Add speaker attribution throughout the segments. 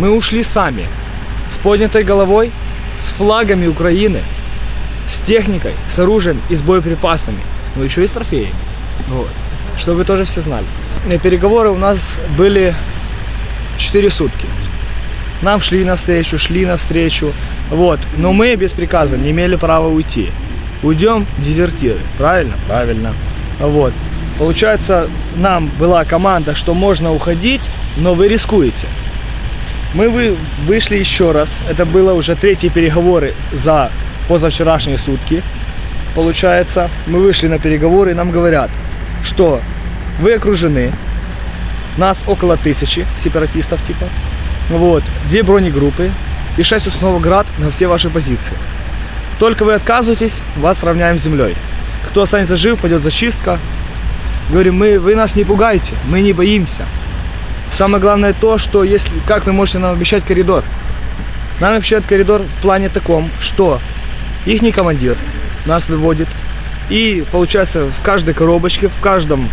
Speaker 1: Мы ушли сами, с поднятой головой, с флагами Украины, с техникой, с оружием и с боеприпасами, но еще и с трофеями. Вот. Чтобы вы тоже все знали. Э, Переговоры у нас были 4 сутки. Нам шли навстречу, шли навстречу. Вот. Но мы без приказа не имели права уйти. Уйдем дезертиры. Правильно? Правильно. Вот. Получается, нам была команда, что можно уходить, но вы рискуете. Мы вы, вышли еще раз. Это было уже третьи переговоры за позавчерашние сутки. Получается, мы вышли на переговоры и нам говорят, что вы окружены, нас около тысячи сепаратистов типа. Вот, две бронегруппы и шесть установок град на все ваши позиции. Только вы отказываетесь, вас сравняем с землей. Кто останется жив, пойдет зачистка. Говорим, мы, вы нас не пугайте, мы не боимся. Самое главное то, что если, как вы можете нам обещать коридор? Нам обещают коридор в плане таком, что их командир нас выводит, и получается в каждой коробочке, в каждом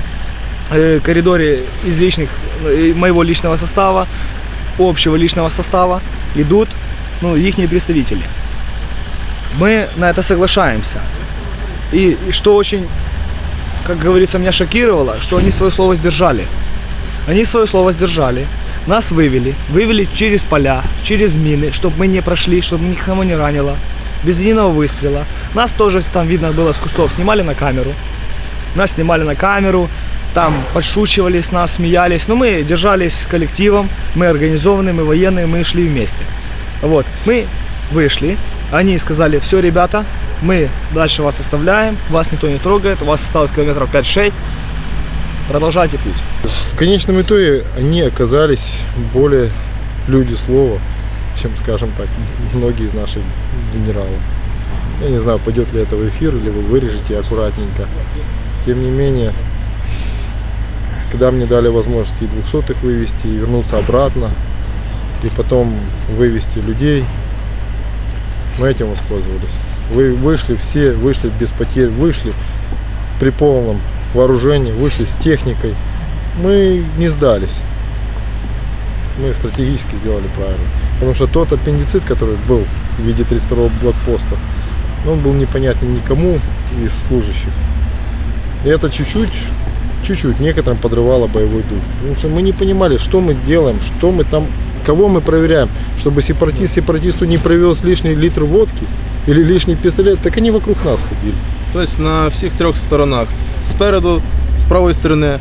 Speaker 1: э, коридоре из личных, э, моего личного состава, общего личного состава идут ну, их представители. Мы на это соглашаемся. И, и что очень, как говорится, меня шокировало, что они свое слово сдержали. Они свое слово сдержали. Нас вывели. Вывели через поля, через мины, чтобы мы не прошли, чтобы никого не ранило. Без единого выстрела. Нас тоже там видно было с кустов. Снимали на камеру. Нас снимали на камеру. Там подшучивали с нас, смеялись. Но мы держались коллективом. Мы организованные, мы военные, мы шли вместе. Вот. Мы вышли. Они сказали, все, ребята, мы дальше вас оставляем. Вас никто не трогает. У вас осталось километров 5-6. Продолжайте путь.
Speaker 2: В конечном итоге они оказались более люди слова, чем, скажем так, многие из наших генералов. Я не знаю, пойдет ли это в эфир, или вы вырежете аккуратненько. Тем не менее, когда мне дали возможность и двухсотых вывести, и вернуться обратно, и потом вывести людей, мы этим воспользовались. Вы вышли все, вышли без потерь, вышли при полном вооружении, вышли с техникой. Мы не сдались. Мы стратегически сделали правильно. Потому что тот аппендицит, который был в виде 32-го блокпоста, он был непонятен никому из служащих. И это чуть-чуть, чуть-чуть некоторым подрывало боевой дух. Потому что мы не понимали, что мы делаем, что мы там, кого мы проверяем. Чтобы сепаратист сепаратисту не привез лишний литр водки или лишний пистолет, так они вокруг нас ходили.
Speaker 3: Тобто на всіх трьох сторонах. Спереду, з правої сторони,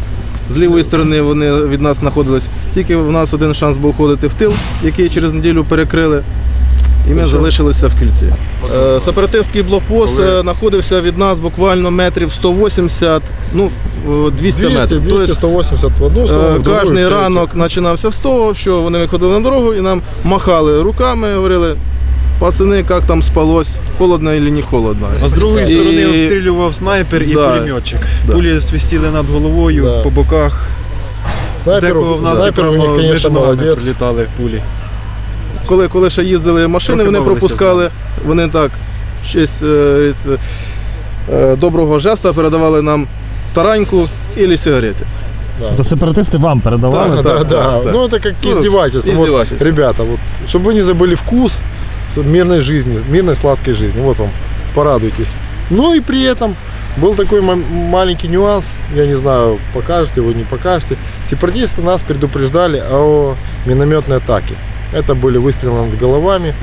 Speaker 3: з лівої сторони вони від нас знаходились. Тільки в нас один шанс був ходити в тил, який через неділю перекрили. І ми залишилися в кільці. Е, Сепаратистський блокпост
Speaker 2: Коли?
Speaker 3: е, знаходився від нас буквально метрів 180, ну е, 200,
Speaker 2: 200,
Speaker 3: метрів.
Speaker 2: 200,
Speaker 3: Тобто,
Speaker 2: 180 в одну сторону,
Speaker 3: Кожний ранок починався з того, що вони виходили на дорогу і нам махали руками, говорили, пацани, як там спалось, холодно чи не холодно.
Speaker 4: А з другої
Speaker 3: І-
Speaker 4: сторони обстрілював снайпер і
Speaker 3: Да.
Speaker 4: пулеметчик.
Speaker 3: Да.
Speaker 4: Пулі свистіли над головою,
Speaker 2: Да.
Speaker 4: по боках.
Speaker 2: Снайпер,
Speaker 4: Декого в нас і
Speaker 2: снайпер у них,
Speaker 4: прямо
Speaker 2: конечно,
Speaker 4: між ногами
Speaker 2: молодец.
Speaker 4: прилітали пулі.
Speaker 3: Коли, коли ще їздили машини,
Speaker 4: Трохи
Speaker 3: вони
Speaker 4: бавилися
Speaker 3: пропускали, вони так, в честь е, е, е, доброго жеста передавали нам тараньку і сигарети.
Speaker 2: Да.
Speaker 5: То сепаратисти вам передавали?
Speaker 3: Так,
Speaker 2: Да,
Speaker 3: так,
Speaker 2: да.
Speaker 3: так, так.
Speaker 2: Ну, это как
Speaker 3: Ну,
Speaker 2: издевательство. Вот,
Speaker 3: издевательство.
Speaker 2: ребята, вот, чтобы вы не забыли вкус с- мирной жизни, мирной сладкой жизни. Вот вам, порадуйтесь. Ну и при этом был такой ма- маленький нюанс, я не знаю, покажете вы, не покажете. Сепаратисты нас предупреждали о минометной атаке. Это были выстрелы над головами.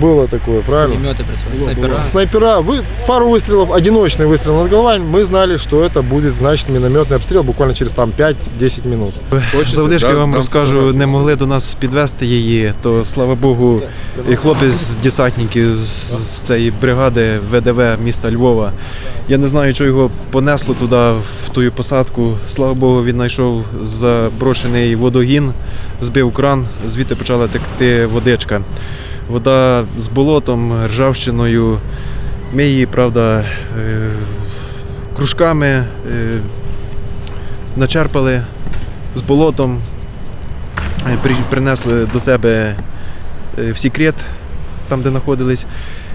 Speaker 2: Было такое, правильно?
Speaker 6: Пулеметы присутствуют,
Speaker 2: Было, было.
Speaker 6: снайпера.
Speaker 2: Снайпера, вы, пару выстрелов, одиночный выстрел над головами, мы знали, что это будет, значит, минометный обстрел буквально через там 5-10 минут.
Speaker 4: Завдишки я вам розкажу, не могли до нас підвести її, то слава Богу, і хлопець з десантників з, з цієї бригади ВДВ міста Львова. Я не знаю, що його понесло туди, в ту посадку. Слава Богу, він знайшов заброшений водогін, збив кран, звідти почала текти водичка. Вода з болотом, ржавчиною. Ми її, правда, е, кружками е, начерпали з болотом, е, принесли до себе в секрет, там, де знаходились.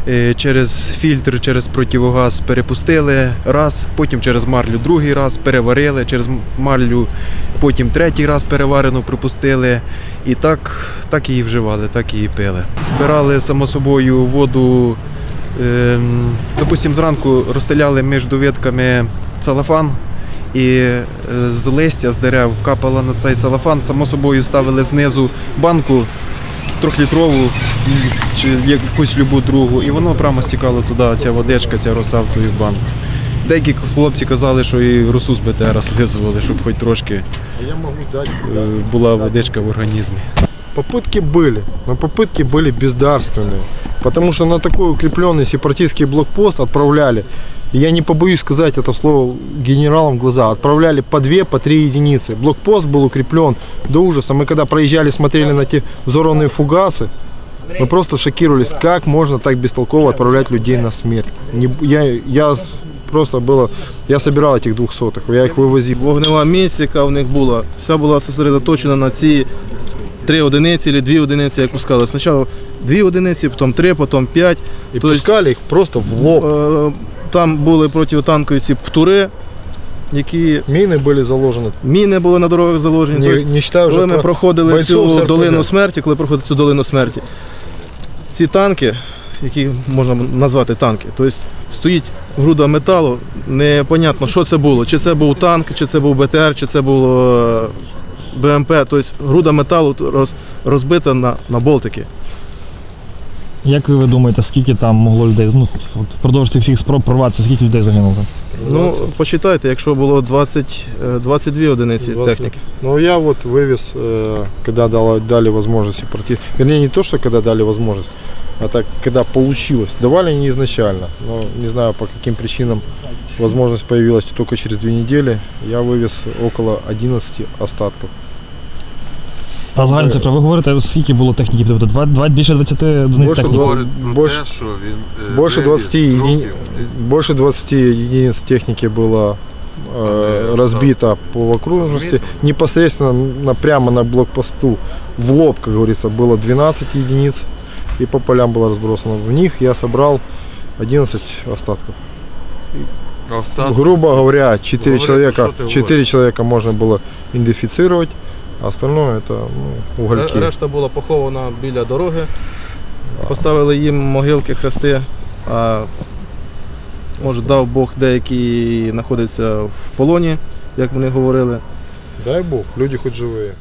Speaker 4: Е, через фільтр, через противогаз перепустили раз, потім через марлю другий раз переварили, через марлю потім третій раз переварену пропустили. І так, так її вживали, так її пили. Збирали само собою воду. Ем, допустим, зранку розстеляли між ветками целофан і е, з листя з дерев капало на цей целофан. Само собою ставили знизу банку трьохлітрову м, чи якусь любу другу, і воно прямо стікало туди, ця водичка, ця роса в ту банку. Деякі хлопці казали, що і росу з БТР слизували, щоб хоч трошки
Speaker 2: А я могу дать.
Speaker 4: е, була водичка в організмі.
Speaker 2: Попытки были, но попытки были бездарственные. Потому что на такой укрепленный сепаратистский блокпост отправляли, и я не побоюсь сказать это слово генералам в глаза, отправляли по две, по три единицы. Блокпост был укреплен до ужаса. Мы когда проезжали, смотрели на те взорванные фугасы, мы просто шокировались, как можно так бестолково отправлять людей на смерть. Не, я, я с- просто было, я собирал этих двухсотых, я их вывозил.
Speaker 3: Вогнева місць, яка в них була, вся була зосередоточена на ці три одиниці або дві одиниці, як пускали. Спочатку дві одиниці, потім три, потім п'ять.
Speaker 2: И
Speaker 3: То есть-
Speaker 2: пускали их просто в лоб.
Speaker 3: Е, Там були протитанкові ці птури, які
Speaker 2: Мины были заложены.
Speaker 3: міни були на дорогах заложені.
Speaker 2: Не,
Speaker 3: Тобто,
Speaker 2: не считаю уже
Speaker 3: коли ми
Speaker 2: про-
Speaker 3: проходили
Speaker 2: бойцов
Speaker 3: цю
Speaker 2: СРПГ.
Speaker 3: долину смерті, коли проходили цю долину смерті, ці танки, які можна назвати танки, тобто стоїть груда металу, непонятно, що це було. Чи це був танк, чи це був БТР, чи це було е, БМП. Тобто груда металу роз, розбита на, на болтики.
Speaker 5: Як ви думаєте, скільки там могло людей? Ну, от впродовж цих всіх спроб прорватися, скільки людей загинуло?
Speaker 3: Ну, почитайте, якщо було 20, е, 22 одиниці
Speaker 2: 20.
Speaker 3: техніки.
Speaker 2: Ну, я вот вывез, э, когда дала- дали возможность сепаратистам. Вернее, не то, что когда дали возможность, а так, когда получилось. Давали не изначально, но не знаю по каким причинам возможность появилась только через две недели. Я вывез около 11 остатков.
Speaker 5: Та загальна цифра, ви говорите, скільки було техніки, тобто два, два, більше 20 одиниць
Speaker 2: Більше
Speaker 5: техніки?
Speaker 2: два-
Speaker 6: Говорить про
Speaker 2: больше-
Speaker 6: те, що він е,
Speaker 2: Больше
Speaker 6: вивіз
Speaker 2: 20, еди-
Speaker 6: трупів.
Speaker 2: больше 20 единиц техники было э,
Speaker 6: Э,
Speaker 2: разбито по окружности.
Speaker 6: Разбито?
Speaker 2: Непосредственно на, прямо на блокпосту в лоб, как говорится, было 12 единиц. И по полям было разбросано. В них я собрал 11 остатков.
Speaker 6: Остаток.
Speaker 2: Грубо говоря, 4
Speaker 6: Говори,
Speaker 2: человека,
Speaker 6: что ты
Speaker 2: 4 человека можно было идентифицировать, а остальное это ну, угольки.
Speaker 3: Решта була похована біля дороги. Поставили їм могилки, хрести. А може дав Бог деякі знаходяться в полоні, як вони говорили.
Speaker 2: Дай бог, люди хоч живые.